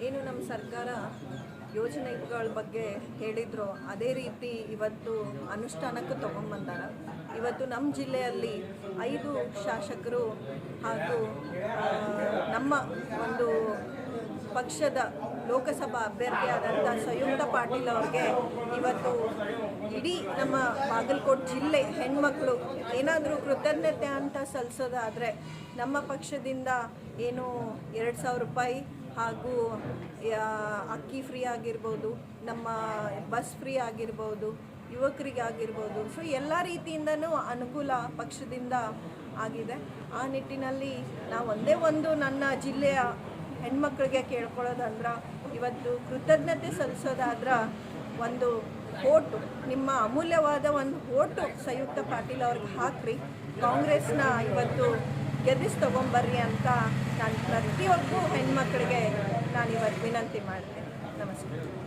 ಏನು ನಮ್ಮ ಸರ್ಕಾರ ಯೋಜನೆಗಳ ಬಗ್ಗೆ ಹೇಳಿದ್ರು ಅದೇ ರೀತಿ ಇವತ್ತು ಅನುಷ್ಠಾನಕ್ಕೆ ತೊಗೊಂಬಂದಾರ. ಇವತ್ತು ನಮ್ಮ ಜಿಲ್ಲೆಯಲ್ಲಿ ಐದು ಶಾಸಕರು ಹಾಗೂ ನಮ್ಮ ಒಂದು ಪಕ್ಷದ ಲೋಕಸಭಾ ಅಭ್ಯರ್ಥಿಯಾದಂಥ ಸಂಯುಕ್ತ ಪಾಟೀಲ್ ಅವ್ರಿಗೆ ಇವತ್ತು ಇಡೀ ನಮ್ಮ ಬಾಗಲಕೋಟೆ ಜಿಲ್ಲೆ ಹೆಣ್ಮಕ್ಳು ಏನಾದರೂ ಕೃತಜ್ಞತೆ ಅಂತ ಸಲ್ಲಿಸೋದಾದರೆ ನಮ್ಮ ಪಕ್ಷದಿಂದ ಏನು ಎರಡು ಸಾವಿರ ರೂಪಾಯಿ ಹಾಗೂ ಅಕ್ಕಿ ಫ್ರೀ ಆಗಿರ್ಬೋದು, ನಮ್ಮ ಬಸ್ ಫ್ರೀ ಆಗಿರ್ಬೋದು, ಯುವಕರಿಗೆ ಆಗಿರ್ಬೋದು. ಸೊ ಎಲ್ಲ ರೀತಿಯಿಂದನೂ ಅನುಕೂಲ ಪಕ್ಷದಿಂದ ಆಗಿದೆ. ಆ ನಿಟ್ಟಿನಲ್ಲಿ ನಾವು ಒಂದೇ ಒಂದು ನನ್ನ ಜಿಲ್ಲೆಯ ಹೆಣ್ಮಕ್ಳಿಗೆ ಕೇಳ್ಕೊಳ್ಳೋದಂದ್ರೆ, ಇವತ್ತು ಕೃತಜ್ಞತೆ ಸಲ್ಲಿಸೋದಾದ್ರೆ ಒಂದು ಓಟು, ನಿಮ್ಮ ಅಮೂಲ್ಯವಾದ ಒಂದು ಓಟು ಸಂಯುಕ್ತ ಪಾಟೀಲ್ ಅವ್ರಿಗೆ ಹಾಕ್ರಿ. ಕಾಂಗ್ರೆಸ್ನ ಇವತ್ತು ಗೆಲ್ಲಿಸಿ ತೊಗೊಂಬರ್ರಿ ಅಂತ ನಾನು ಪ್ರತಿಯೊಬ್ಬರು ಹೆಣ್ಮಕ್ಳಿಗೆ ನಾನು ಇವತ್ತು ವಿನಂತಿ ಮಾಡ್ತೇನೆ. ನಮಸ್ಕಾರ.